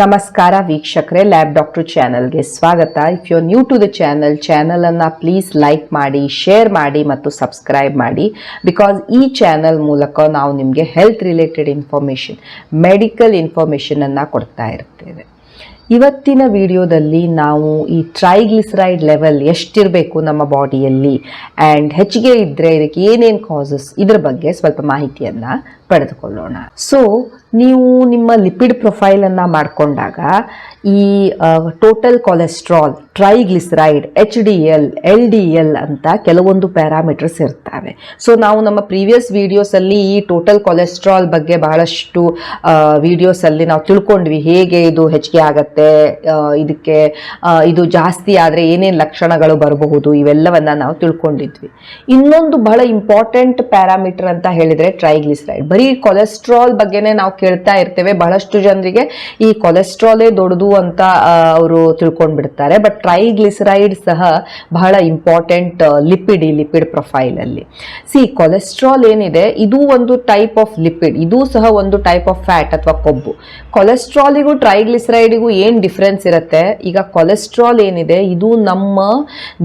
ನಮಸ್ಕಾರ ವೀಕ್ಷಕರೇ lab doctor ಚಾನಲ್ಗೆ ಸ್ವಾಗತ. If you new to the channel ಚಾನಲನ್ನು ಪ್ಲೀಸ್ ಲೈಕ್ ಮಾಡಿ ಶೇರ್ ಮಾಡಿ ಮತ್ತು ಸಬ್ಸ್ಕ್ರೈಬ್ ಮಾಡಿ. ಬಿಕಾಸ್ ಈ ಚಾನಲ್ ಮೂಲಕ ನಾವು ನಿಮಗೆ ಹೆಲ್ತ್ ರಿಲೇಟೆಡ್ ಇನ್ಫಾರ್ಮೇಷನ್ ಮೆಡಿಕಲ್ ಇನ್ಫಾರ್ಮೇಷನನ್ನು ಕೊಡ್ತಾ ಇರ್ತೇವೆ. ಇವತ್ತಿನ ವಿಡಿಯೋದಲ್ಲಿ ನಾವು ಈ ಟ್ರೈಗ್ಲಿಸರೈಡ್ ಲೆವೆಲ್ ಎಷ್ಟಿರಬೇಕು ನಮ್ಮ ಬಾಡಿಯಲ್ಲಿ ಆ್ಯಂಡ್ ಹೆಚ್ಚಿಗೆ ಇದ್ದರೆ ಇದಕ್ಕೆ ಏನೇನು ಕಾಸಸ್ ಇದ್ರ ಬಗ್ಗೆ ಸ್ವಲ್ಪ ಮಾಹಿತಿಯನ್ನು ಪಡೆದುಕೊಳ್ಳೋಣ. ಸೊ ನೀವು ನಿಮ್ಮ ಲಿಪಿಡ್ ಪ್ರೊಫೈಲನ್ನು ಮಾಡಿಕೊಂಡಾಗ ಈ total cholesterol triglyceride H D L L D L ಅಂತ ಕೆಲವೊಂದು ಪ್ಯಾರಾಮೀಟರ್ಸ್ ಇರ್ತವೆ. ಸೊ ನಾವು ನಮ್ಮ ಪ್ರೀವಿಯಸ್ ವೀಡಿಯೋಸಲ್ಲಿ ಈ ಟೋಟಲ್ ಕೊಲೆಸ್ಟ್ರಾಲ್ ಬಗ್ಗೆ ಬಹಳಷ್ಟು ವಿಡಿಯೋಸಲ್ಲಿ ನಾವು ತಿಳ್ಕೊಂಡ್ವಿ. ಹೇಗೆ ಇದು ಹೆಚ್ಚಿಗೆ ಆಗತ್ತೆ ಇದಕ್ಕೆ ಇದು ಜಾಸ್ತಿ ಆದರೆ ಏನೇನು ಲಕ್ಷಣಗಳು ಬರಬಹುದು, ಇವೆಲ್ಲವನ್ನು ನಾವು ತಿಳ್ಕೊಂಡಿದ್ವಿ. ಇನ್ನೊಂದು ಬಹಳ ಇಂಪಾರ್ಟೆಂಟ್ ಪ್ಯಾರಾಮೀಟರ್ ಅಂತ ಹೇಳಿದ್ರೆ ಟ್ರೈಗ್ಲಿಸರೈಡ್ ಬರೀ ಕೊಲೆಸ್ಟ್ರಾಲ್ ಬಗ್ಗೆನೇ ನಾವು ಕೇಳ್ತಾ ಇರ್ತೇವೆ. ಬಹಳಷ್ಟು ಜನರಿಗೆ ಈ ಕೊಲೆಸ್ಟ್ರಾಲೇ ದೊಡ್ಡದು ಅಂತ ಅವರು ತಿಳ್ಕೊಂಡ್ಬಿಡ್ತಾರೆ. ಬಟ್ ಟ್ರೈಗ್ಲಿಸರೈಡ್ ಸಹ ಬಹಳ ಇಂಪಾರ್ಟೆಂಟ್ ಲಿಪಿಡ್ ಈ ಲಿಪಿಡ್ ಪ್ರೊಫೈಲ್ ಅಲ್ಲಿ. ಸಿ ಕೊಲೆಸ್ಟ್ರಾಲ್ ಏನಿದೆ, ಇದು ಒಂದು ಟೈಪ್ ಆಫ್ ಲಿಪಿಡ್ ಇದು ಸಹ ಒಂದು ಟೈಪ್ ಆಫ್ ಫ್ಯಾಟ್ ಅಥವಾ ಕೊಬ್ಬು. ಕೊಲೆಸ್ಟ್ರಾಲಿಗೂ ಟ್ರೈಗ್ಲಿಸರೈಡಿಗೂ ಏನು ಡಿಫ್ರೆನ್ಸ್ ಇರುತ್ತೆ? ಈಗ ಕೊಲೆಸ್ಟ್ರಾಲ್ ಏನಿದೆ, ಇದು ನಮ್ಮ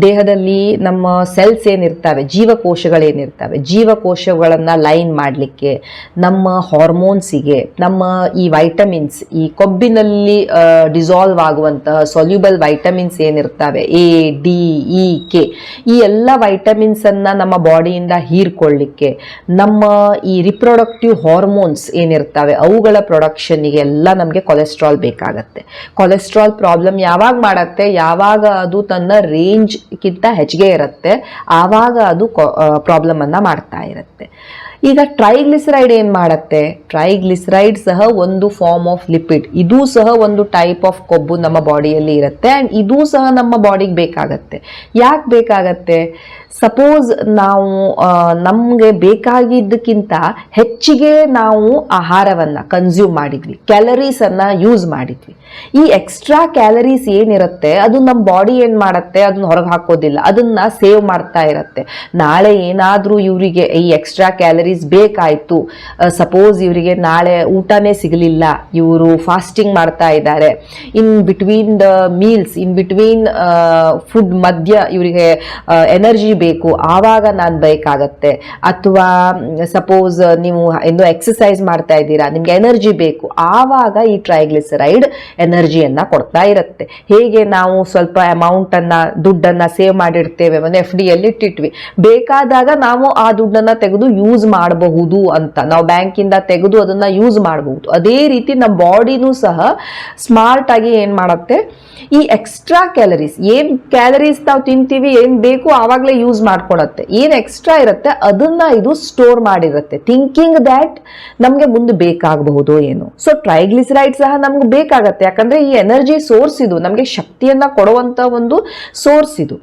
ದೇಹದಲ್ಲಿ ನಮ್ಮ ಸೆಲ್ಸ್ ಏನಿರ್ತವೆ, ಜೀವಕೋಶಗಳೇನಿರ್ತವೆ, ಜೀವಕೋಶಗಳನ್ನು ಲೈನ್ ಮಾಡಲಿಕ್ಕೆ. ನಮ್ಮ ಹಾರ್ಮೋನ್ಸಿಗೆ ನಮ್ಮ ಈ ವೈಟಮಿನ್ಸ್ ಈ ಕೊಬ್ಬಿನಲ್ಲಿ ಡಿಸಾಲ್ವ್ ಆಗುವಂತಹ ಸೊಲ್ಯೂಬಲ್ ವೈಟಮಿನ್ಸ್ ಏನಿರ್ತವೆ? ಎ ಡಿ ಇ ಕೆ ಈ ಎಲ್ಲ ವೈಟಮಿನ್ಸನ್ನು ನಮ್ಮ ಬಾಡಿಯಿಂದ ಹೀರ್ಕೊಳ್ಳಿಕ್ಕೆ, ನಮ್ಮ ಈ ರಿಪ್ರೊಡಕ್ಟಿವ್ ಹಾರ್ಮೋನ್ಸ್ ಏನಿರ್ತವೆ, ಅವುಗಳ ಪ್ರೊಡಕ್ಷನ್ಗೆ ಎಲ್ಲ ನಮಗೆ ಕೊಲೆಸ್ಟ್ರಾಲ್ ಬೇಕಾಗತ್ತೆ. ಕೊಲೆಸ್ಟ್ರಾಲ್ ಪ್ರಾಬ್ಲಮ್ ಯಾವಾಗ ಮಾಡತ್ತೆ? ಯಾವಾಗ ಅದು ತನ್ನ ರೇಂಜ್ಗಿಂತ ಹೆಚ್ಚಿಗೆ ಇರುತ್ತೆ? ಆವಾಗ ಅದು ಪ್ರಾಬ್ಲಮ್ ಅನ್ನ ಮಾಡ್ತಾ ಇರುತ್ತೆ. ಈಗ ಟ್ರೈಗ್ಲಿಸರೈಡ್ ಏನು ಮಾಡುತ್ತೆ? ಟ್ರೈಗ್ಲಿಸರೈಡ್ ಸಹ ಒಂದು ಫಾರ್ಮ್ ಆಫ್ ಲಿಪಿಡ್ ಇದು ಸಹ ಒಂದು ಟೈಪ್ ಆಫ್ ಕೊಬ್ಬು ನಮ್ಮ ಬಾಡಿಯಲ್ಲಿ ಇರುತ್ತೆ ಆ್ಯಂಡ್ ಇದು ಸಹ ನಮ್ಮ ಬಾಡಿಗೆ ಬೇಕಾಗತ್ತೆ. ಯಾಕೆ ಬೇಕಾಗತ್ತೆ? ಸಪೋಸ್ ನಾವು ನಮಗೆ ಬೇಕಾಗಿದ್ದಕ್ಕಿಂತ ಹೆಚ್ಚಿಗೆ ನಾವು ಆಹಾರವನ್ನು ಕನ್ಸ್ಯೂಮ್ ಮಾಡಿದ್ವಿ. ಕ್ಯಾಲರೀಸನ್ನು ಯೂಸ್ ಮಾಡಿದ್ವಿ. ಈ ಎಕ್ಸ್ಟ್ರಾ ಕ್ಯಾಲರೀಸ್ ಏನಿರುತ್ತೆ ಅದು ನಮ್ಮ ಬಾಡಿ ಏನು ಮಾಡುತ್ತೆ, ಅದನ್ನ ಹೊರಗೆ ಹಾಕೋದಿಲ್ಲ. ಅದನ್ನ ಸೇವ್ ಮಾಡ್ತಾ ಇರುತ್ತೆ. ನಾಳೆ ಏನಾದರೂ ಇವರಿಗೆ ಈ ಎಕ್ಸ್ಟ್ರಾ ಕ್ಯಾಲರೀಸ್ ಬೇಕಾಯಿತು. ಸಪೋಸ್ ಇವರಿಗೆ ನಾಳೆ ಊಟನೇ ಸಿಗಲಿಲ್ಲ. ಇವರು ಫಾಸ್ಟಿಂಗ್ ಮಾಡ್ತಾ ಇದ್ದಾರೆ. In between the meals in between food ಮಧ್ಯ ಇವರಿಗೆ ಎನರ್ಜಿ ಬೇಕು. ಆವಾಗ ನಾನು ಬೇಕಾಗತ್ತೆ. ಅಥವಾ ಸಪೋಸ್ ನೀವು ಇನ್ನೂ ಎಕ್ಸಸೈಸ್ ಮಾಡ್ತಾ ಇದ್ದೀರಾ, ನಿಮಗೆ ಎನರ್ಜಿ ಬೇಕು. ಆವಾಗ ಈ ಟ್ರೈಗ್ಲಿಸರೈಡ್ ಎನರ್ಜಿಯನ್ನ ಕೊಡ್ತಾ ಇರುತ್ತೆ. ಹೇಗೆ ನಾವು ಸ್ವಲ್ಪ ಅಮೌಂಟ್ ದುಡ್ಡನ್ನು ದುಡ್ಡನ್ನ ಸೇವ್ ಮಾಡಿರ್ತೇವೆ ಒಂದು ಎಫ್ ಡಿಯಲ್ಲಿ ಇಟ್ಟಿಟ್ವಿ. ಬೇಕಾದಾಗ ನಾವು ಆ ದುಡ್ಡನ್ನ ತೆಗೆದು ಯೂಸ್ ಮಾಡಬಹುದು ಅಂತ. ನಾವು ಬ್ಯಾಂಕಿಂದ ತೆಗೆದು ಅದನ್ನ ಯೂಸ್ ಮಾಡಬಹುದು. ಅದೇ ರೀತಿ ನಮ್ಮ ಬಾಡಿನೂ ಸಹ ಸ್ಮಾರ್ಟ್ ಆಗಿ ಏನ್ ಮಾಡುತ್ತೆ? ಈ ಎಕ್ಸ್ಟ್ರಾ ಕ್ಯಾಲರೀಸ್ ಏನ್ ಕ್ಯಾಲರೀಸ್ ನಾವು ತಿಂತೀವಿ, ಏನು ಬೇಕು ಆವಾಗಲೇ ಯೂಸ್ ಮಾಡ್ಕೊಳತ್ತೆ. ಏನು ಎಕ್ಸ್ಟ್ರಾ ಇರುತ್ತೆ? ಅದನ್ನ ಇದು ಸ್ಟೋರ್ ಮಾಡಿರುತ್ತೆ. ಥಿಂಕಿಂಗ್ ದ್ಯಾಟ್ ನಮಗೆ ಮುಂದೆ ಬೇಕಾಗಬಹುದು ಏನು. ಸೊ ಟ್ರೈಗ್ಲಿಸರೈಡ್ ಸಹ ನಮ್ಗೆ ಬೇಕಾಗತ್ತೆ. ಯಾಕಂದ್ರೆ ಈ ಎನರ್ಜಿ ಸೋರ್ಸ್ ಇದು ನಮಗೆ ಶಕ್ತಿಯನ್ನ ಕೊಡುವಂತ ಒಂದು ಸೋರ್ಸ್ ಇದು.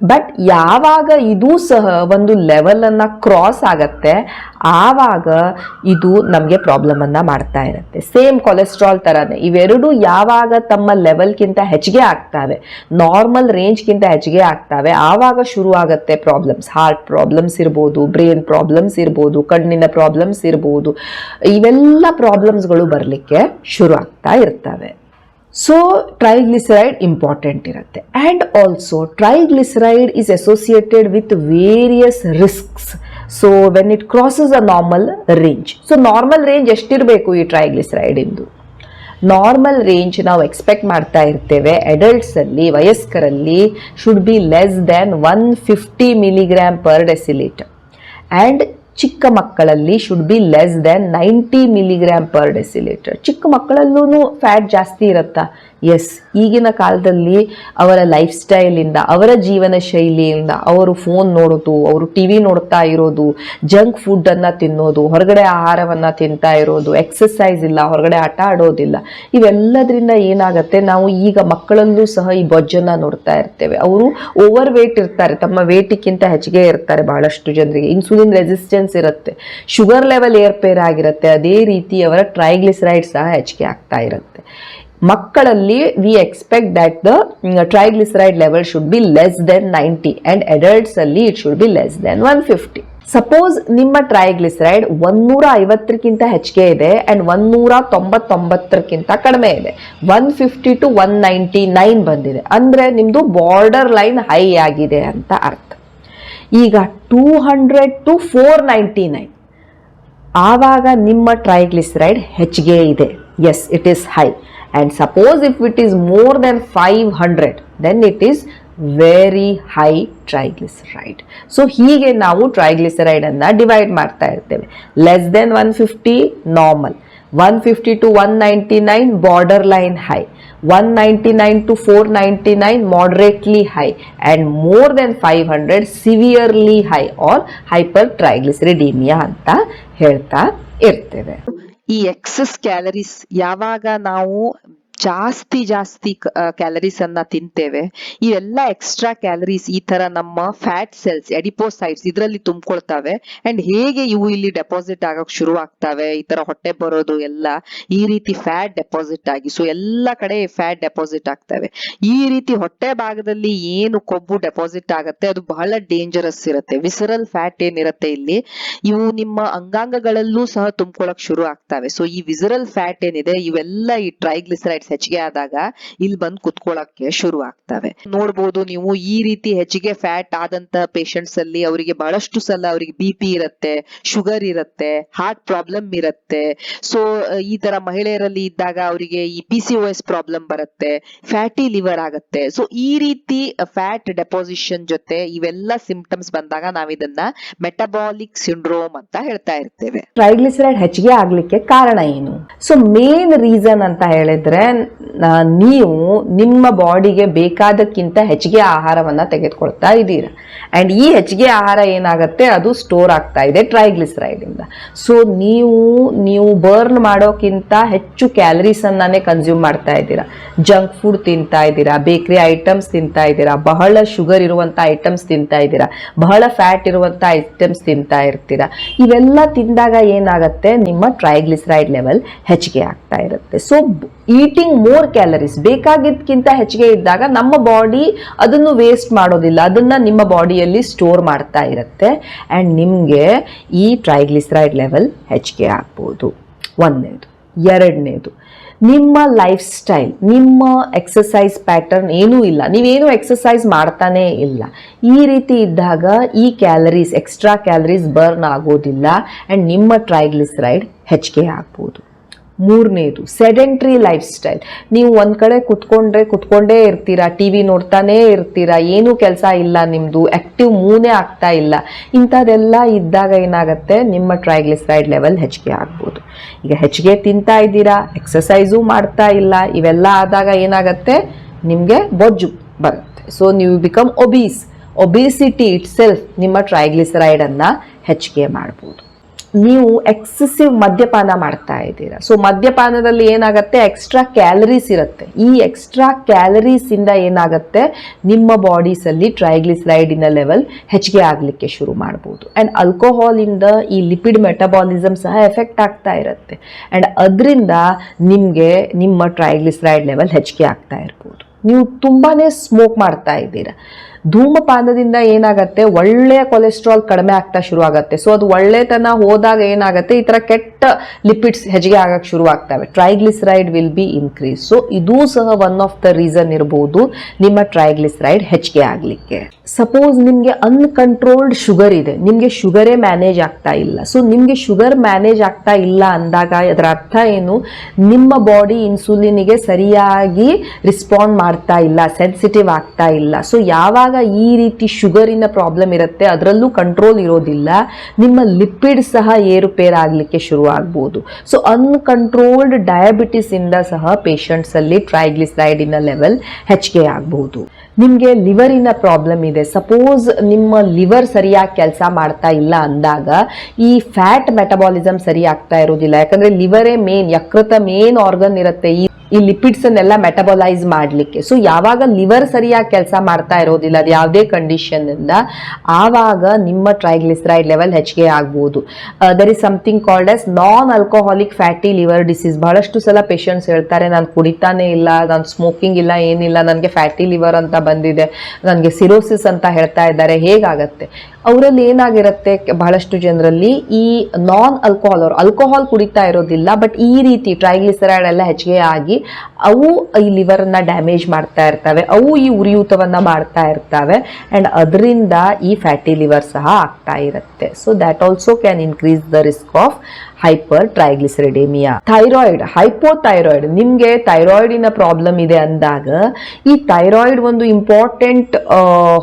ಬಟ್ ಯಾವಾಗ ಇದು ಸಹ ಒಂದು ಲೆವೆಲನ್ನು ಕ್ರಾಸ್ ಆಗತ್ತೆ, ಆವಾಗ ಇದು ನಮಗೆ ಪ್ರಾಬ್ಲಮನ್ನು ಮಾಡ್ತಾ ಇರುತ್ತೆ. ಸೇಮ್ ಕೊಲೆಸ್ಟ್ರಾಲ್ ಥರನೇ ಇವೆರಡೂ ಯಾವಾಗ ತಮ್ಮ ಲೆವೆಲ್ಗಿಂತ ಹೆಚ್ಚಿಗೆ ಆಗ್ತವೆ ನಾರ್ಮಲ್ ರೇಂಜ್ಗಿಂತ ಹೆಚ್ಚಿಗೆ ಆಗ್ತವೆ, ಆವಾಗ ಶುರು ಆಗುತ್ತೆ ಪ್ರಾಬ್ಲಮ್ಸ್ ಹಾರ್ಟ್ ಪ್ರಾಬ್ಲಮ್ಸ್ ಇರ್ಬೋದು ಬ್ರೈನ್ ಪ್ರಾಬ್ಲಮ್ಸ್ ಇರ್ಬೋದು, ಕಣ್ಣಿನ ಪ್ರಾಬ್ಲಮ್ಸ್ ಇರ್ಬೋದು. ಇವೆಲ್ಲ ಪ್ರಾಬ್ಲಮ್ಸ್ಗಳು ಬರಲಿಕ್ಕೆ ಶುರು ಆಗ್ತಾ ಇರ್ತವೆ. ಸೊ ಟ್ರೈಗ್ಲಿಸರೈಡ್ ಇಂಪಾರ್ಟೆಂಟ್ ಇರುತ್ತೆ. And also triglyceride is associated with various risks so when it crosses a normal range so normal range ಎಷ್ಟಿರಬೇಕು ಈ ಟ್ರೈಗ್ಲಿಸರೈಡ್ ಇಂದು? ನಾರ್ಮಲ್ ರೇಂಜ್ ನಾವು ಎಕ್ಸ್ಪೆಕ್ಟ್ ಮಾಡ್ತಾ ಇರ್ತೇವೆ ಅಡಲ್ಟ್ಸಲ್ಲಿ ವಯಸ್ಕರಲ್ಲಿ should be less than one fifty milligram per decilitre and ಚಿಕ್ಕ ಮಕ್ಕಳಲ್ಲಿ should be less than ninety milligram per decilitre ಚಿಕ್ಕ ಮಕ್ಕಳಲ್ಲೂ ಫ್ಯಾಟ್ ಜಾಸ್ತಿ ಇರುತ್ತಾ? ಎಸ್ ಈಗಿನ ಕಾಲದಲ್ಲಿ ಅವರ ಲೈಫ್ ಸ್ಟೈಲಿಂದ ಅವರ ಜೀವನ ಶೈಲಿಯಿಂದ ಅವರು ಫೋನ್ ನೋಡೋದು, ಅವರು ಟಿ ವಿ ನೋಡ್ತಾ ಇರೋದು ಜಂಕ್ ಫುಡ್ಡನ್ನು ತಿನ್ನೋದು, ಹೊರಗಡೆ ಆಹಾರವನ್ನು ತಿಂತಾ ಇರೋದು ಎಕ್ಸಸೈಸ್ ಇಲ್ಲ, ಹೊರಗಡೆ ಆಟ ಆಡೋದಿಲ್ಲ. ಇವೆಲ್ಲದರಿಂದ ಏನಾಗುತ್ತೆ? ನಾವು ಈಗ ಮಕ್ಕಳಲ್ಲೂ ಸಹ ಈ ಬೊಜ್ಜನ್ನು ನೋಡ್ತಾ ಇರ್ತೇವೆ. ಅವರು ಓವರ್ ವೇಟ್ ಇರ್ತಾರೆ, ತಮ್ಮ ವೇಟಿಗಿಂತ ಹೆಚ್ಚಿಗೆ ಇರ್ತಾರೆ ಬಹಳಷ್ಟು ಜನರಿಗೆ. ಇನ್ಸುಲಿನ್ ರೆಸಿಸ್ಟೆನ್ಸ್ ಇರುತ್ತೆ. ಶುಗರ್ ಲೆವೆಲ್ ಏರ್ಪೇರ್ ಆಗಿರುತ್ತೆ. ಅದೇ ರೀತಿ ಅವರ ಟ್ರೈಗ್ಲಿಸರೈಡ್ ಸಹ ಹೆಚ್ಚಿಗೆ ಆಗ್ತಾ ಇರುತ್ತೆ. ಮಕ್ಕಳಲ್ಲಿ we expect that the triglyceride level should be less than ninety and adults ಅಲ್ಲಿ it should be less than one fifty suppose ನಿಮ್ಮ ಟ್ರೈಗ್ಲಿಸರೈಡ್ ಒಂದೂರ ಐವತ್ತಕ್ಕಿಂತ ಹೆಚ್ಚಿಗೆ ಇದೆ ಅಂಡ್ ಒಂದೂರ ತೊಂಬತ್ತೊಂಬತ್ತರಕ್ಕಿಂತ ಕಡಿಮೆ ಇದೆ. One fifty to one ninety nine ಬಂದಿದೆ. ಅಂದ್ರೆ ನಿಮ್ದು ಬಾರ್ಡರ್ ಲೈನ್ ಹೈ ಆಗಿದೆ ಅಂತ ಅರ್ಥ. ಈಗ two hundred to four ninety nine ಆವಾಗ ನಿಮ್ಮ ಟ್ರೈಗ್ಲಿಸರೈಡ್ ಹೆಚ್ಚಿಗೆ ಇದೆ. As it is high and suppose if it is more than five hundred then it is very high triglyceride so ಹೀಗೆ ನಾವು ಟ್ರೈಗ್ಲಿಸರೈಡನ್ನು ಡಿವೈಡ್ ಮಾಡ್ತಾ ಇರ್ತೇವೆ. Less than one fifty normal one fifty to one ninety nine borderline high one ninety nine to four ninety nine moderately high and more than 500 severely high or hypertriglyceridemia ಅಂತ ಹೇಳ್ತಾ ಇರ್ತೇವೆ. ಈ excess calories ಯಾವಾಗ ನಾವು ಜಾಸ್ತಿ ಜಾಸ್ತಿ calories ಅನ್ನ ತಿಂತೇವೆ. ಇವೆಲ್ಲ ಎಕ್ಸ್ಟ್ರಾ ಕ್ಯಾಲರೀಸ್ ಈ ತರ ನಮ್ಮ ಫ್ಯಾಟ್ ಸೆಲ್ಸ್ ಎಡಿಪೋಸೈಟ್ಸ್ ಇದರಲ್ಲಿ ತುಂಬಿಕೊಳ್ತವೆ. ಅಂಡ್ ಹೇಗೆ ಇವು ಇಲ್ಲಿ ಡೆಪಾಸಿಟ್ ಆಗಕ್ ಶುರು ಆಗ್ತವೆ ಈ ತರ ಹೊಟ್ಟೆ ಬರೋದು ಎಲ್ಲ ಈ ರೀತಿ ಫ್ಯಾಟ್ ಡೆಪಾಸಿಟ್ ಆಗಿ ಸೊ ಎಲ್ಲ ಕಡೆ ಫ್ಯಾಟ್ ಡೆಪಾಸಿಟ್ ಆಗ್ತವೆ. ಈ ರೀತಿ ಹೊಟ್ಟೆ ಭಾಗದಲ್ಲಿ ಏನು ಕೊಬ್ಬು ಡೆಪಾಸಿಟ್ ಆಗುತ್ತೆ, ಅದು ಬಹಳ ಡೇಂಜರಸ್ ಇರುತ್ತೆ. ವಿಸರಲ್ ಫ್ಯಾಟ್ ಏನಿರುತ್ತೆ ಇಲ್ಲಿ, ಇವು ನಿಮ್ಮ ಅಂಗಾಂಗಗಳಲ್ಲೂ ಸಹ ತುಂಬಿಕೊಳ್ಳೋಕೆ ಶುರು ಆಗ್ತವೆ ಸೊ ಈ ವಿಸರಲ್ ಫ್ಯಾಟ್ ಏನಿದೆ, ಇವೆಲ್ಲ ಈ ಟ್ರೈಗ್ಲಿಸರೈಡ್ಸ್ ಹೆಚ್ಚಿಗೆ ಆದಾಗ ಇಲ್ಲಿ ಬಂದು ಕುತ್ಕೊಳ್ಳಕ್ಕೆ ಶುರು ಆಗ್ತವೆ. ನೋಡ್ಬೋದು ನೀವು ಈ ರೀತಿ ಹೆಚ್ಚಿಗೆ ಫ್ಯಾಟ್ ಆದಂತ ಪೇಷಂಟ್ಸ್ ಅಲ್ಲಿ ಅವರಿಗೆ ಬಹಳಷ್ಟು ಸಲ ಅವರಿಗೆ ಬಿ ಪಿ ಇರುತ್ತೆ ಶುಗರ್ ಇರುತ್ತೆ ಹಾರ್ಟ್ ಪ್ರಾಬ್ಲಮ್ ಇರುತ್ತೆ. ಸೊ ಈ ತರ ಮಹಿಳೆಯರಲ್ಲಿ ಇದ್ದಾಗ ಅವರಿಗೆ ಈ ಪಿ ಪ್ರಾಬ್ಲಮ್ ಬರುತ್ತೆ ಫ್ಯಾಟಿ ಲಿವರ್ ಆಗುತ್ತೆ. ಸೊ ಈ ರೀತಿ ಫ್ಯಾಟ್ ಡೆಪಾಸಿಷನ್ ಜೊತೆ ಇವೆಲ್ಲ ಸಿಂಪ್ಟಮ್ಸ್ ಬಂದಾಗ ನಾವಿದನ್ನ ಮೆಟಬಾಲಿಕ್ ಸಿಂಡ್ರೋಮ್ ಅಂತ ಹೇಳ್ತಾ ಇರ್ತೇವೆ. ಟ್ರೈಗ್ಲಿಸರೈಡ್ ಹೆಚ್ಚಿಗೆ ಆಗ್ಲಿಕ್ಕೆ ಕಾರಣ ಏನು? ಸೊ ಮೇನ್ ರೀಸನ್ ಅಂತ ಹೇಳಿದ್ರೆ ನೀವು ನಿಮ್ಮ ಬಾಡಿಗೆ ಬೇಕಾದಕ್ಕಿಂತ ಹೆಚ್ಚಿಗೆ ಆಹಾರವನ್ನ ತೆಗೆದುಕೊಳ್ತಾ ಇದ್ದೀರಾ. ಅಂಡ್ ಈ ಹೆಚ್ಚಿಗೆ ಆಹಾರ ಏನಾಗುತ್ತೆ? ಅದು ಸ್ಟೋರ್ ಆಗ್ತಾ ಇದೆ ಟ್ರೈಗ್ಲಿಸರೈಡ್ ಇಂದ. ಸೊ ನೀವು ನೀವು ಬರ್ನ್ ಮಾಡೋಕ್ಕಿಂತ ಹೆಚ್ಚು ಕ್ಯಾಲರೀಸನ್ನೇ ಕನ್ಸ್ಯೂಮ್ ಮಾಡ್ತಾ ಇದ್ದೀರಾ. ಜಂಕ್ ಫುಡ್ ತಿಂತಾ ಇದ್ದೀರಾ ಬೇಕರಿ ಐಟಮ್ಸ್ ತಿಂತಾ ಇದ್ದೀರಾ, ಬಹಳ ಶುಗರ್ ಇರುವಂಥ ಐಟಮ್ಸ್ ತಿಂತಾ ಇದ್ದೀರಾ, ಬಹಳ ಫ್ಯಾಟ್ ಇರುವಂಥ ಐಟಮ್ಸ್ ತಿಂತಾ ಇರ್ತೀರಾ. ಇವೆಲ್ಲ ತಿಂದಾಗ ಏನಾಗುತ್ತೆ? ನಿಮ್ಮ ಟ್ರೈಗ್ಲಿಸರೈಡ್ ಲೆವೆಲ್ ಹೆಚ್ಚಿಗೆ ಆಗ್ತಾ ಇರುತ್ತೆ. ಸೊ ಈಟಿಂಗ್ ಮೋರ್ ಕ್ಯಾಲರೀಸ್ ಬೇಕಾಗಿದ್ದಕ್ಕಿಂತ ಹೆಚ್ಚಿಗೆ ಇದ್ದಾಗ ನಮ್ಮ ಬಾಡಿ ಅದನ್ನು ವೇಸ್ಟ್ ಮಾಡೋದಿಲ್ಲ. ಅದನ್ನು ನಿಮ್ಮ ಬಾಡಿಯಲ್ಲಿ ಸ್ಟೋರ್ ಮಾಡ್ತಾ ಇರುತ್ತೆ. ಆ್ಯಂಡ್ ನಿಮಗೆ ಈ ಟ್ರೈಗ್ಲಿಸರೈಡ್ ಲೆವೆಲ್ ಹೆಚ್ಚಿಗೆ ಆಗ್ಬೋದು. ಒಂದನೇದು. ಎರಡನೇದು. ನಿಮ್ಮ ಲೈಫ್ ಸ್ಟೈಲ್ ನಿಮ್ಮ ಎಕ್ಸಸೈಸ್ ಪ್ಯಾಟರ್ನ್ ಏನೂ ಇಲ್ಲ. ನೀವೇನು ಎಕ್ಸಸೈಸ್ ಮಾಡ್ತಾನೇ ಇಲ್ಲ. ಈ ರೀತಿ ಇದ್ದಾಗ ಈ ಕ್ಯಾಲರೀಸ್, ಎಕ್ಸ್ಟ್ರಾ ಕ್ಯಾಲರೀಸ್ ಬರ್ನ್ ಆಗೋದಿಲ್ಲ. ಆ್ಯಂಡ್ ನಿಮ್ಮ ಟ್ರೈಗ್ಲಿಸರೈಡ್ ಹೆಚ್ಚಿಗೆ ಆಗ್ಬೋದು. ಮೂರನೇದು ಸೆಡೆಂಟ್ರಿ ಲೈಫ್ ಸ್ಟೈಲ್ ನೀವು ಒಂದು ಕಡೆ ಕುತ್ಕೊಂಡ್ರೆ ಕುತ್ಕೊಂಡೇ ಇರ್ತೀರಾ ಟಿ ವಿ ನೋಡ್ತಾನೇ ಇರ್ತೀರಾ, ಏನೂ ಕೆಲಸ ಇಲ್ಲ ನಿಮ್ಮದು ಆ್ಯಕ್ಟಿವ್ ಮೂನೇ ಆಗ್ತಾ ಇಲ್ಲ. ಇಂಥದ್ದೆಲ್ಲ ಇದ್ದಾಗ ಏನಾಗುತ್ತೆ, ನಿಮ್ಮ ಟ್ರೈಗ್ಲಿಸರೈಡ್ ಲೆವೆಲ್ ಹೆಚ್ಚಿಗೆ ಆಗ್ಬೋದು. ಈಗ ಹೆಚ್ಚಿಗೆ ತಿಂತಾ ಇದ್ದೀರಾ ಎಕ್ಸಸೈಸು ಮಾಡ್ತಾ ಇಲ್ಲ, ಇವೆಲ್ಲ ಆದಾಗ ಏನಾಗುತ್ತೆ, ನಿಮಗೆ ಬೊಜ್ಜು ಬರುತ್ತೆ. ಸೊ ನೀವು become obese obesity itself ನಿಮ್ಮ ಟ್ರೈಗ್ಲಿಸರೈಡನ್ನು ಹೆಚ್ಚಿಗೆ ಮಾಡ್ಬೋದು. ನೀವು ಎಕ್ಸೆಸಿವ್ ಮದ್ಯಪಾನ ಮಾಡ್ತಾ ಇದ್ದೀರಾ. ಸೊ ಮದ್ಯಪಾನದಲ್ಲಿ ಏನಾಗುತ್ತೆ? ಎಕ್ಸ್ಟ್ರಾ ಕ್ಯಾಲರೀಸ್ ಇರುತ್ತೆ. ಈ ಎಕ್ಸ್ಟ್ರಾ ಕ್ಯಾಲರೀಸ್ ಇಂದ ಏನಾಗುತ್ತೆ? ನಿಮ್ಮ ಬಾಡೀಸ್ ಅಲ್ಲಿ ಟ್ರೈಗ್ಲಿಸರೈಡಿನ ಲೆವೆಲ್ ಹೆಚ್ಚಿಗೆ ಆಗಲಿಕ್ಕೆ ಶುರು ಮಾಡ್ಬೋದು. ಅಂಡ್ ಆಲ್ಕೋಹಾಲ್ ಇಂದ ಈ ಲಿಪಿಡ್ ಮೆಟಬಾಲಿಸಮ್ ಸಹ ಎಫೆಕ್ಟ್ ಆಗ್ತಾ ಇರುತ್ತೆ. ಅಂಡ್ ಅದರಿಂದ ನಿಮಗೆ ನಿಮ್ಮ ಟ್ರೈಗ್ಲಿಸರೈಡ್ ಲೆವೆಲ್ ಹೆಚ್ಚಿಗೆ ಆಗ್ತಾ ಇರ್ಬೋದು. ನೀವು ತುಂಬಾ ಸ್ಮೋಕ್ ಮಾಡ್ತಾ ಇದ್ದೀರಾ. ಧೂಮಪಾನದಿಂದ ಏನಾಗತ್ತೆ? ಒಳ್ಳೆಯ ಕೊಲೆಸ್ಟ್ರಾಲ್ ಕಡಿಮೆ ಆಗ್ತಾ ಶುರು ಆಗುತ್ತೆ ಸೊ ಅದು ಒಳ್ಳೆತನ ಹೋದಾಗ ಏನಾಗುತ್ತೆ? ಈ ತರ ಕೆಟ್ಟ ಲಿಪಿಡ್ಸ್ ಹೆಚ್ಚಿಗೆ ಆಗಕ್ಕೆ ಶುರು ಆಗ್ತವೆ triglyceride will be increase so ಇದೂ ಸಹ ಒನ್ ಆಫ್ ದ ರೀಸನ್ ಇರಬಹುದು ನಿಮ್ಮ ಟ್ರೈಗ್ಲಿಸರೈಡ್ ಹೆಚ್ಚಿಗೆ ಆಗಲಿಕ್ಕೆ. ಸಪೋಸ್ ನಿಮಗೆ ಅನ್ಕಂಟ್ರೋಲ್ಡ್ ಶುಗರ್ ಇದೆ. ನಿಮಗೆ ಶುಗರೇ ಮ್ಯಾನೇಜ್ ಆಗ್ತಾ ಇಲ್ಲ. ಸೊ ನಿಮಗೆ ಶುಗರ್ ಮ್ಯಾನೇಜ್ ಆಗ್ತಾ ಇಲ್ಲ ಅಂದಾಗ ಅದರ ಅರ್ಥ ಏನು? ನಿಮ್ಮ ಬಾಡಿ ಇನ್ಸುಲಿನಿಗೆ ಸರಿಯಾಗಿ ರಿಸ್ಪಾಂಡ್ ಮಾಡ್ತಾ ಇಲ್ಲ ಸೆನ್ಸಿಟಿವ್ ಆಗ್ತಾ ಇಲ್ಲ. ಸೊ ಯಾವಾಗ ಈ ರೀತಿ ಶುಗರಿನ ಪ್ರಾಬ್ಲಮ್ ಇರುತ್ತೆ, ಅದರಲ್ಲೂ ಕಂಟ್ರೋಲ್ ಇರೋದಿಲ್ಲ. ನಿಮ್ಮ ಲಿಪಿಡ್ ಸಹ ಏರುಪೇರಾಗಲಿಕ್ಕೆ ಶುರು ಆಗ್ಬೋದು ಸೊ ಅನ್ಕಂಟ್ರೋಲ್ಡ್ ಡಯಾಬಿಟಿಸಿಂದ ಸಹ ಪೇಷಂಟ್ಸಲ್ಲಿ ಟ್ರೈಗ್ಲಿಸೈಡಿನ ಲೆವೆಲ್ ಹೆಚ್ಚಿಗೆ ಆಗಬಹುದು ನಿಮಗೆ ಲಿವರಿನ ಪ್ರಾಬ್ಲಮ್ ಇದೆ. ಸಪೋಸ್ ನಿಮ್ಮ ಲಿವರ್ ಸರಿಯಾಗಿ ಕೆಲಸ ಮಾಡ್ತಾ ಇಲ್ಲ ಅಂದಾಗ, ಈ ಫ್ಯಾಟ್ ಮೆಟಬಾಲಿಸಮ್ ಸರಿ ಇರೋದಿಲ್ಲ. ಯಾಕಂದ್ರೆ ಲಿವರೇ ಮೇನ್ ಯಕೃತ ಮೇನ್ ಆರ್ಗನ್ ಇರುತ್ತೆ. ಈ ಈ ಲಿಪಿಡ್ಸ್ ಅನ್ನೆಲ್ಲ ಮೆಟಬಲೈಸ್ ಮಾಡಲಿಕ್ಕೆ. ಸೊ ಯಾವಾಗ ಲಿವರ್ ಸರಿಯಾಗಿ ಕೆಲಸ ಮಾಡ್ತಾ ಇರೋದಿಲ್ಲ, ಅದು ಯಾವುದೇ ಕಂಡೀಷನ್ ಇಂದ, ಆವಾಗ ನಿಮ್ಮ ಟ್ರೈಗ್ಲಿಸರೈಡ್ ಲೆವೆಲ್ ಹೆಚ್ಚಿಗೆ ಆಗ್ಬೋದು. There is something called as non alcoholic fatty liver disease ಬಹಳಷ್ಟು ಸಲ ಪೇಷಂಟ್ಸ್ ಹೇಳ್ತಾರೆ, ನಾನು ಕುಡಿತಾನೆ ಇಲ್ಲ, ನಾನು ಸ್ಮೋಕಿಂಗ್ ಇಲ್ಲ, ಏನಿಲ್ಲ, ನನಗೆ ಫ್ಯಾಟಿ ಲಿವರ್ ಅಂತ ಬಂದಿದೆ, ನನಗೆ ಸಿರೋಸಿಸ್ ಅಂತ ಹೇಳ್ತಾ ಇದ್ದಾರೆ, ಹೇಗಾಗತ್ತೆ? ಅವರಲ್ಲಿ ಏನಾಗಿರುತ್ತೆ ಬಹಳಷ್ಟು ಜನರಲ್ಲಿ ಈ ನಾನ್ ಅಲ್ಕೋಹಾಲ್ ಅವರು ಅಲ್ಕೋಹಾಲ್ ಕುಡಿತಾ ಇರೋದಿಲ್ಲ ಬಟ್ ಈ ರೀತಿ ಟ್ರೈಗ್ಲಿಸರೈಡ್ ಎಲ್ಲ ಹೆಚ್ಚಿಗೆ ಆಗಿ ಅವು ಈ ಲಿವರನ್ನ ಡ್ಯಾಮೇಜ್ ಮಾಡ್ತಾ ಇರ್ತವೆ, ಅವು ಈ ಉರಿಯೂತವನ್ನು ಮಾಡ್ತಾ ಇರ್ತವೆ ಆ್ಯಂಡ್ ಅದರಿಂದ ಈ ಫ್ಯಾಟಿ ಲಿವರ್ ಸಹ ಆಗ್ತಾ ಇರುತ್ತೆ. So that also can increase the risk of hypertriglyceridemia thyroid hypothyroid ನಿಮಗೆ ಥೈರಾಯ್ಡಿನ ಪ್ರಾಬ್ಲಮ್ ಇದೆ ಅಂದಾಗ, ಈ ಥೈರಾಯ್ಡ್ ಒಂದು ಇಂಪಾರ್ಟೆಂಟ್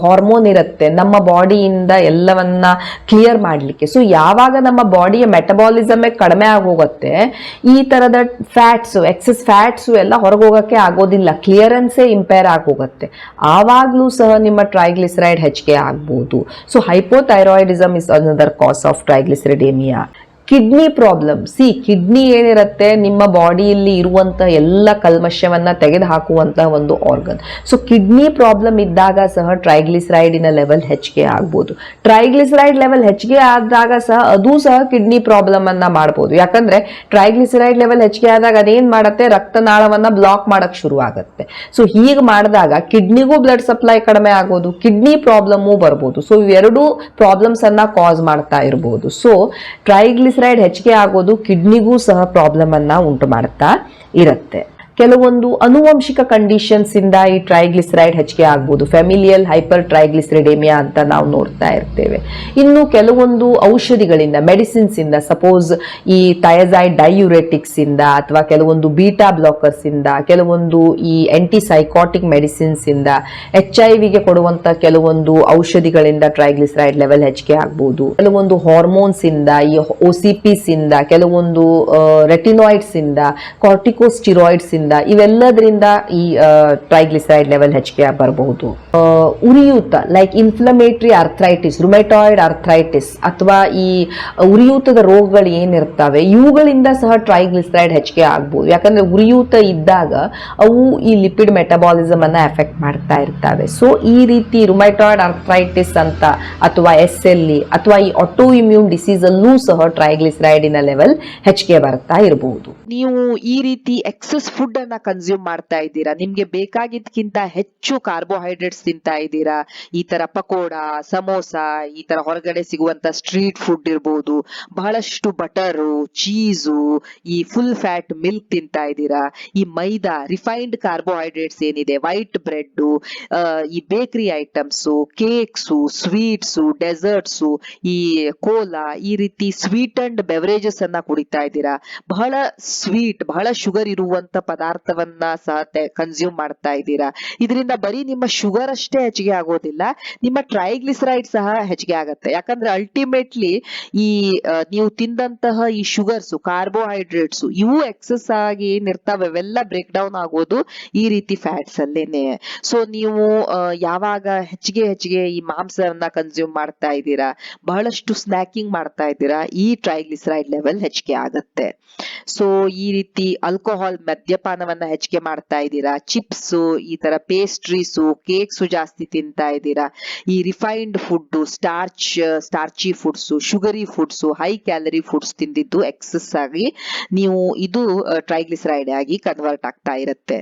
ಹಾರ್ಮೋನ್ ಇರುತ್ತೆ. ನಮ್ಮ ಬಾಡಿಯಿಂದ ಎಲ್ಲವನ್ನ ಕ್ಲಿಯರ್ ಮಾಡಲಿಕ್ಕೆ. ಸೊ ಯಾವಾಗ ನಮ್ಮ ಬಾಡಿಯ ಮೆಟಬಾಲಿಸಮೇ ಕಡಿಮೆ ಆಗೋಗುತ್ತೆ, ಈ ಥರದ ಫ್ಯಾಟ್ಸು ಎಕ್ಸಸ್ ಫ್ಯಾಟ್ಸು ಎಲ್ಲ ಹೊರಗೆ ಹೋಗಕ್ಕೆ ಆಗೋದಿಲ್ಲ. ಕ್ಲಿಯರೆನ್ಸೇ ಇಂಪೇರ್ ಆಗೋಗುತ್ತೆ. ಆವಾಗಲೂ ಸಹ ನಿಮ್ಮ ಟ್ರೈಗ್ಲಿಸರೈಡ್ ಹೆಚ್ಚಿಗೆ ಆಗ್ಬೋದು. So hypothyroidism is another cause of triglyceridemia kidney problem. See, kidney ಏನಿರುತ್ತೆ, ನಿಮ್ಮ ಬಾಡಿಯಲ್ಲಿ ಇರುವಂತ ಎಲ್ಲ ಕಲ್ಮಶವನ್ನ ತೆಗೆದು ಹಾಕುವಂತಹ ಒಂದು ಆರ್ಗನ್ ಸೊ ಕಿಡ್ನಿ ಪ್ರಾಬ್ಲಮ್ ಇದ್ದಾಗ ಸಹ ಟ್ರೈಗ್ಲಿಸರೈಡಿನ ಲೆವೆಲ್ ಹೆಚ್ಚಿಗೆ ಆಗ್ಬೋದು. ಟ್ರೈಗ್ಲಿಸರೈಡ್ ಲೆವೆಲ್ ಹೆಚ್ಚಿಗೆ ಆದಾಗ ಸಹ ಅದು ಸಹ ಕಿಡ್ನಿ ಪ್ರಾಬ್ಲಮ್ ಅನ್ನ ಮಾಡ್ಬೋದು. ಯಾಕಂದ್ರೆ ಟ್ರೈಗ್ಲಿಸರೈಡ್ ಲೆವೆಲ್ ಹೆಚ್ಚಿಗೆ ಆದಾಗ ಅದೇನ್ ಮಾಡುತ್ತೆ? ರಕ್ತನಾಳವನ್ನ ಬ್ಲಾಕ್ ಮಾಡಕ್ ಶುರು ಆಗುತ್ತೆ ಸೊ ಹೀಗೆ ಮಾಡಿದಾಗ ಕಿಡ್ನಿಗೂ ಬ್ಲಡ್ ಸಪ್ಲೈ ಕಡಿಮೆ ಆಗೋದು, ಕಿಡ್ನಿ ಪ್ರಾಬ್ಲಮ್ಮು ಬರ್ಬೋದು. ಸೊ ಇವೆರಡೂ ಪ್ರಾಬ್ಲಮ್ಸ್ ಅನ್ನ ಕಾಸ್ ಮಾಡ್ತಾ ಇರ್ಬೋದು. ಸೊ ಟ್ರೈಗ್ಲಿಸರೈಡ್ ಹೆಚ್ಚಿಗೆ ಆಗೋದು ಕಿಡ್ನಿಗೂ ಸಹ ಪ್ರಾಬ್ಲಮ್ ಅನ್ನ ಉಂಟು ಮಾಡ್ತಾ ಇರುತ್ತೆ. ಕೆಲವೊಂದು ಅನುವಂಶಿಕ ಕಂಡೀಷನ್ಸ್ ಇಂದ ಈ ಟ್ರೈಗ್ಲಿಸರೈಡ್ ಹೆಚ್ಚಿಗೆ ಆಗ್ಬೋದು. ಫ್ಯಾಮಿಲಿಯಲ್ ಹೈಪರ್ ಟ್ರೈಗ್ಲಿಸರಿಡೇಮಿಯಾ ಅಂತ ನಾವು ನೋಡ್ತಾ ಇರ್ತೇವೆ. ಇನ್ನು ಕೆಲವೊಂದು ಔಷಧಿಗಳಿಂದ ಮೆಡಿಸಿನ್ಸ್ ಇಂದ ಸಪೋಸ್ ಈ ಥಯಸೈಡ್ ಡೈಯುರೆಟಿಕ್ಸ್ ಇಂದ ಅಥವಾ ಕೆಲವೊಂದು ಬೀಟಾ ಬ್ಲಾಕರ್ಸ್ ಇಂದ, ಕೆಲವೊಂದು ಈ ಆಂಟಿ ಸೈಕಾಟಿಕ್ ಮೆಡಿಸಿನ್ಸ್ ಇಂದ ಎಚ್ ಐ ವಿಗೆ ಕೊಡುವಂತ ಕೆಲವೊಂದು ಔಷಧಿಗಳಿಂದ ಟ್ರೈಗ್ಲಿಸರೈಡ್ ಲೆವೆಲ್ ಹೆಚ್ಚಿಗೆ ಆಗ್ಬೋದು. ಕೆಲವೊಂದು ಹಾರ್ಮೋನ್ಸ್ ಇಂದ, ಈ ಒಸಿಪಿಸ್ ಇಂದ, ಕೆಲವೊಂದು ರೆಟಿನಾಯ್ಡ್ಸ್ ಇಂದ ಕಾರ್ಟಿಕೋಸ್ಟಿರಾಯ್ಡ್ಸ್ ಇಂದ ಇವೆಲ್ಲದರಿಂದ ಈ ಟ್ರೈಗ್ಲಿಸರೈಡ್ ಲೆವೆಲ್ ಹೆಚ್ಚಿಗೆ ಬರಬಹುದು ಉರಿಯೂತ like inflammatory arthritis rheumatoid arthritis ಅಥವಾ ಈ ಉರಿಯೂತದ ರೋಗಗಳು ಏನಿರ್ತವೆ, ಇವುಗಳಿಂದ ಸಹ ಟ್ರೈಗ್ಲಿಸರೈಡ್ ಹೆಚ್ಚಿಗೆ ಆಗ್ಬೋದು. ಯಾಕಂದ್ರೆ ಉರಿಯೂತ ಇದ್ದಾಗ ಅವು ಈ ಲಿಪಿಡ್ ಮೆಟಬಾಲಿಸಮ್ ಅನ್ನ ಎಫೆಕ್ಟ್ ಮಾಡ್ತಾ ಇರ್ತವೆ. ಸೊ ಈ ರೀತಿ ರುಮೆಟಾಯ್ಡ್ ಅರ್ಥ್ರೈಟಿಸ್ ಅಂತ ಅಥವಾ ಎಸ್ ಎಲ್ ಇ ಅಥವಾ ಈ ಆಟೋ ಇಮ್ಯೂನ್ ಡಿಸೀಸ್ ಅಲ್ಲೂ ಸಹ ಟ್ರೈಗ್ಲಿಸರೈಡಿನ ಲೆವೆಲ್ ಹೆಚ್ಚಿಗೆ ಬರ್ತಾ ಇರಬಹುದು ನೀವು ಈ ರೀತಿ ಎಕ್ಸಸ್ ಫುಡ್ ಅನ್ನ ಕನ್ಸ್ಯೂಮ್ ಮಾಡ್ತಾ ಇದ್ದೀರಾ? ನಿಮ್ಗೆ ಬೇಕಾಗಿದ್ಕಿಂತ ಹೆಚ್ಚು ಕಾರ್ಬೋಹೈಡ್ರೇಟ್ಸ್ ತಿಂತಾ ಇದ್ದೀರಾ? ಈ ತರ ಪಕೋಡ, ಸಮೋಸ, ಈ ತರ ಹೊರಗಡೆ ಸಿಗುವಂತ ಸ್ಟ್ರೀಟ್ ಫುಡ್ ಇರ್ಬೋದು, ಬಹಳಷ್ಟು ಬಟರು, ಚೀಸು, ಈ ಫುಲ್ ಫ್ಯಾಟ್ ಮಿಲ್ಕ್ ತಿಂತಾ ಇದ್ದೀರಾ? ಈ ಮೈದಾ ರಿಫೈನ್ಡ್ ಕಾರ್ಬೋಹೈಡ್ರೇಟ್ಸ್ ಏನಿದೆ? ವೈಟ್ ಬ್ರೆಡ್ ಈ bakery items cakes sweets desserts ಈ ಕೋಲಾ, ಈ ರೀತಿ ಸ್ವೀಟ್ ಅಂಡ್ ಬೆವರೇಜಸ್ ಅನ್ನ ಕುಡಿತಾ ಇದ್ದೀರಾ? ಬಹಳ ಸ್ವೀಟ್ ಬಹಳ ಶುಗರ್ ಇರುವಂತ ಪದಾರ್ಥವನ್ನ ಸಹ ಕನ್ಸ್ಯೂಮ್ ಮಾಡ್ತಾ ಇದ್ದೀರಾ. ಇದರಿಂದ ಬರೀ ನಿಮ್ಮ ಶುಗರ್ ಅಷ್ಟೇ ಹೆಚ್ಚಿಗೆ ಆಗೋದಿಲ್ಲ, ನಿಮ್ಮ ಟ್ರೈಗ್ಲಿಸರೈಡ್ ಸಹ ಹೆಚ್ಚಿಗೆ ಆಗತ್ತೆ. ಯಾಕಂದ್ರೆ ಅಲ್ಟಿಮೇಟ್ಲಿ ಈ ನೀವು ತಿಂದಂತಹ ಈ ಶುಗರ್ಸ್ ಕಾರ್ಬೋಹೈಡ್ರೇಟ್ಸ್ ಇವು ಎಕ್ಸಸ್ ಆಗಿ ಏನಿರ್ತಾವೆ ಅವೆಲ್ಲ ಬ್ರೇಕ್ ಡೌನ್ ಆಗೋದು ಈ ರೀತಿ ಫ್ಯಾಟ್ಸ್ ಅಲ್ಲೇನೆ. ಸೊ ನೀವು ಯಾವಾಗ ಹೆಚ್ಚಿಗೆ ಹೆಚ್ಚಿಗೆ ಈ ಮಾಂಸವನ್ನ ಕನ್ಸ್ಯೂಮ್ ಮಾಡ್ತಾ ಇದ್ದೀರಾ, ಬಹಳಷ್ಟು ಸ್ನ್ಯಾಕಿಂಗ್ ಮಾಡ್ತಾ ಇದ್ದೀರಾ, ಈ ಟ್ರೈಗ್ಲಿಸರೈಡ್ ಲೆವೆಲ್ ಹೆಚ್ಚಿಗೆ ಆಗತ್ತೆ. ಸೊ ಈ ರೀತಿ ಆಲ್ಕೋಹಾಲ್ ಮದ್ಯಪಾನವನ್ನ ಹೆಚ್ಚಿಗೆ ಮಾಡ್ತಾ ಇದ್ದೀರಾ? ಚಿಪ್ಸ್ ಈ ತರ ಪೇಸ್ಟ್ರೀಸು ಕೇಕ್ಸು ಜಾಸ್ತಿ ತಿಂತಾ ಇದ್ದೀರಾ? ಈ refined food starch starchy foods sugary foods high calorie foods ತಿಂದಿದ್ದು ಎಕ್ಸಸ್ ಆಗಿ ನೀವು ಇದು ಟ್ರೈಗ್ಲಿಸರೈಡ್ ಆಗಿ ಕನ್ವರ್ಟ್ ಆಗ್ತಾ ಇರುತ್ತೆ.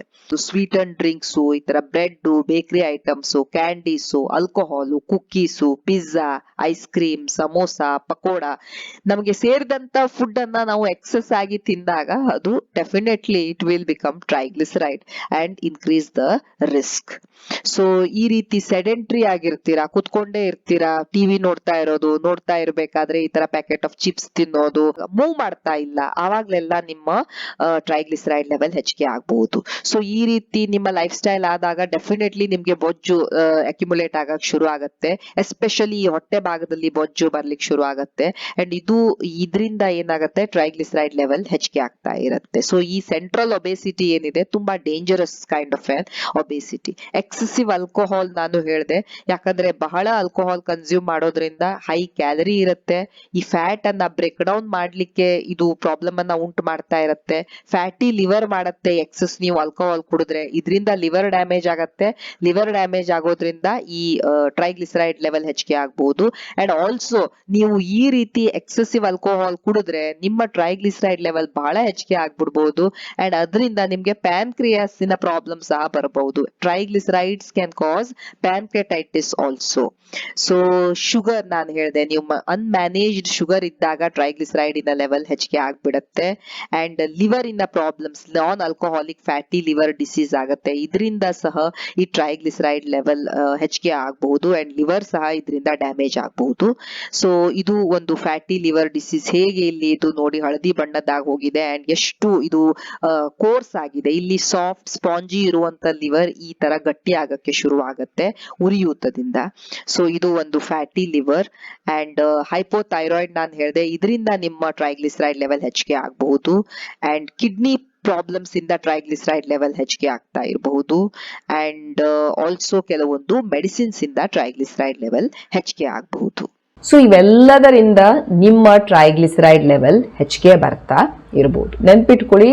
ಸ್ವೀಟ್ ಅಂಡ್ ಡ್ರಿಂಕ್ಸ್ ಈ ತರ bread bakery items candies alcohol cookies pizza ice cream samosa pakora ನಮಗೆ ಸೇರಿದಂತ ಫುಡ್ ಅನ್ನ ನಾವು ಎಕ್ಸಸ್ ಆಗಿ ತಿಂದಾಗ ಅದು definitely it will become triglyceride and increase the risk so ಈ ರೀತಿ ಸೆಡೆಂಟ್ರಿ ಆಗಿರ್ತೀರಾ, ಕುತ್ಕೊಂಡೇ ಇರ್ತೀರಾ ಟಿವಿ ನೋಡ್ತಾ ಇರೋದು, ನೋಡ್ತಾ ಇರಬೇಕಾದ್ರೆ ಈ ತರ ಪ್ಯಾಕೆಟ್ ಆಫ್ ಚಿಪ್ಸ್ ತಿನ್ನೋದು, ಮೂವ್ ಮಾಡ್ತಾ ಇಲ್ಲ. ಆವಾಗ್ಲೆಲ್ಲ ನಿಮ್ಮ ಟ್ರೈಗ್ಲಿಸರೈಡ್ ಲೆವೆಲ್ ಹೆಚ್ಚಿಗೆ ಆಗಬಹುದು. ಸೊ ಈ ರೀತಿ ನಿಮ್ಮ ಲೈಫ್ ಸ್ಟೈಲ್ ಆದಾಗ ಡೆಫಿನೆಟ್ಲಿ ನಿಮ್ಗೆ ಬೊಜ್ಜು ಅಕ್ಯುಮುಲೇಟ್ ಆಗಕ್ ಶುರು ಆಗುತ್ತೆ. ಎಸ್ಪೆಷಲಿ ಹೊಟ್ಟೆ ಭಾಗದಲ್ಲಿ ಬೊಜ್ಜು ಬರ್ಲಿಕ್ಕೆ ಶುರು ಆಗುತ್ತೆ. ಅಂಡ್ ಇದು, ಇದರಿಂದ ಏನಾಗುತ್ತೆ ಟ್ರೈಗ್ಲಿಸರೈಡ್ ಲೆವೆಲ್ ಹೆಚ್ಚಿಗೆ ಆಗ್ತಾ ಇರುತ್ತೆ. ಸೊ ಈ ಸೆಂಟ್ರಲ್ ಒಬೇಸಿಟಿ ಏನಿದೆ, ತುಂಬಾ dangerous kind of obesity excessive alcohol ನಾನು ಹೇಳಿದೆ, ಯಾಕಂದ್ರೆ ಬಹಳ ಆಲ್ಕೋಹಾಲ್ ಕನ್ಸ್ಯೂಮ್ ಮಾಡೋದ್ರಿಂದ ಹೈ ಕ್ಯಾಲರಿ ಇರುತ್ತೆ, ಈ ಫ್ಯಾಟ್ ಅನ್ನ ಬ್ರೇಕ್ ಡೌನ್ ಮಾಡ್ಲಿಕ್ಕೆ ಇದು ಪ್ರಾಬ್ಲಮ್ ಅನ್ನ ಉಂಟು ಮಾಡ್ತಾ ಇರುತ್ತೆ. ಫ್ಯಾಟಿ ಲಿವರ್ ಮಾಡುತ್ತೆ ಎಕ್ಸಸ್ ನೀವು ಆಲ್ಕೋಹಾಲ್ ಕುಡಿದ್ರೆ. ಇದರಿಂದ ಲಿವರ್ ಡ್ಯಾಮೇಜ್ ಆಗತ್ತೆ. ಲಿವರ್ ಡ್ಯಾಮೇಜ್ ಆಗೋದ್ರಿಂದ ಈ ಟ್ರೈಗ್ಲಿಸರೈಡ್ ಲೆವೆಲ್ ಹೆಚ್ಚಿಗೆ ಆಗ್ಬಹುದು ಅಂಡ್ ಆಲ್ಸೋ ನೀವು ಈ ರೀತಿ ಎಕ್ಸೆಸಿವ್ ಆಲ್ಕೋಹಾಲ್ ಕುಡಿದ್ರೆ ನಿಮ್ಮ ಟ್ರೈಗ್ಲಿಸರೈಡ್ ಲೆವೆಲ್ ಬಹಳ ಹೆಚ್ಚಿಗೆ ಆಗ್ಬಿಡ್ಬಹುದು ಅಂಡ್ ಅದರಿಂದ ಇದರಿಂದ ನಿಮ್ಗೆ ಪ್ಯಾನ್ಕ್ರಿಯಾಸಿನ ಪ್ರಾಬ್ಲಮ್ ಸಹ ಬರಬಹುದು triglycerides can cause pancreatitis also so sugar ನಾನು ಹೇಳಿದೆ, ನೀವು ಅನ್ಮ್ಯಾನೇಜ್ಡ್ ಶುಗರ್ ಇದ್ದಾಗ ಟ್ರೈಗ್ಲಿಸರೈಡ್ ಇನ ಲೆವೆಲ್ ಹೆಚ್ಚಿಗೆ ಆಗ್ಬಿಡತ್ತೆ. ಅಂಡ್ ಲಿವರ್ ಇನ problems non alcoholic fatty liver disease ಆಗುತ್ತೆ. ಇದರಿಂದ ಸಹ ಈ ಟ್ರೈಗ್ಲಿಸರೈಡ್ ಲೆವೆಲ್ ಹೆಚ್ಚಿಗೆ ಆಗಬಹುದು ಅಂಡ್ ಲಿವರ್ ಸಹ ಇದರಿಂದ ಡ್ಯಾಮೇಜ್ ಆಗಬಹುದು ಸೊ ಇದು ಒಂದು ಫ್ಯಾಟಿ ಲಿವರ್ ಡಿಸೀಸ್ ಹೇಗೆ ಇಲ್ಲಿ ಇದು ನೋಡಿ ಹಳದಿ ಬಣ್ಣದಾಗ ಹೋಗಿದೆ. ಅಂಡ್ ಎಷ್ಟು ಇದು ಕೋರ್ಸ್ ಆಗಿದೆ. ಇಲ್ಲಿ ಸಾಫ್ಟ್ ಸ್ಪಾಂಜಿ ಇರುವಂತ ಲಿವರ್ ಈ ತರ ಗಟ್ಟಿ ಆಗಕ್ಕೆ ಶುರು ಆಗತ್ತೆ ಉರಿಯೂತದಿಂದ. ಸೊ ಇದು ಒಂದು ಫ್ಯಾಟಿ ಲಿವರ್ ಅಂಡ್ ಹೈಪೋಥೈರಾಯ್ಡ್ ನಾನು ಹೇಳಿದೆ, ಇದರಿಂದ ನಿಮ್ಮ ಟ್ರೈಗ್ಲಿಸರೈಡ್ ಲೆವೆಲ್ ಹೆಚ್ಚಿಗೆ ಆಗಬಹುದು ಅಂಡ್ ಕಿಡ್ನಿ ಪ್ರಾಬ್ಲಮ್ಸ್ ಇಂದ ಟ್ರೈಗ್ಲಿಸರೈಡ್ ಲೆವೆಲ್ ಹೆಚ್ಚಿಗೆ ಆಗ್ತಾ ಇರಬಹುದು ಅಂಡ್ ಆಲ್ಸೋ ಕೆಲವೊಂದು ಮೆಡಿಸಿನ್ಸ್ ಇಂದ ಟ್ರೈಗ್ಲಿಸರೈಡ್ ಲೆವೆಲ್ ಹೆಚ್ಚಿಗೆ ಆಗಬಹುದು. ಸೊ ಇವೆಲ್ಲದರಿಂದ ನಿಮ್ಮ ಟ್ರೈಗ್ಲಿಸರೈಡ್ ಲೆವೆಲ್ ಹೆಚ್ಚಿಗೆ ಬರ್ತಾ ಇರ್ಬೋದು. ನೆನ್ಪಿಟ್ಕೊಳ್ಳಿ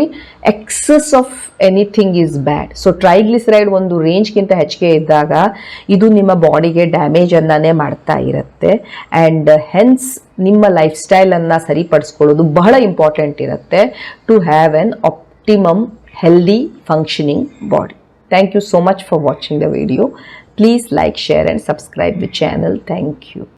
excess of anything is bad so triglyceride ಒಂದು ರೇಂಜ್ಗಿಂತ ಹೆಚ್ಚಿಗೆ ಇದ್ದಾಗ ಇದು ನಿಮ್ಮ ಬಾಡಿಗೆ ಡ್ಯಾಮೇಜ್ ಅನ್ನೇ ಮಾಡ್ತಾ ಇರುತ್ತೆ. ಆ್ಯಂಡ್ ಹೆನ್ಸ್ ನಿಮ್ಮ ಲೈಫ್ ಸ್ಟೈಲನ್ನು ಸರಿಪಡಿಸ್ಕೊಳ್ಳೋದು ಬಹಳ ಇಂಪಾರ್ಟೆಂಟ್ ಇರುತ್ತೆ to have an optimum healthy functioning body thank you so much for watching the video please like share and subscribe the channel thank you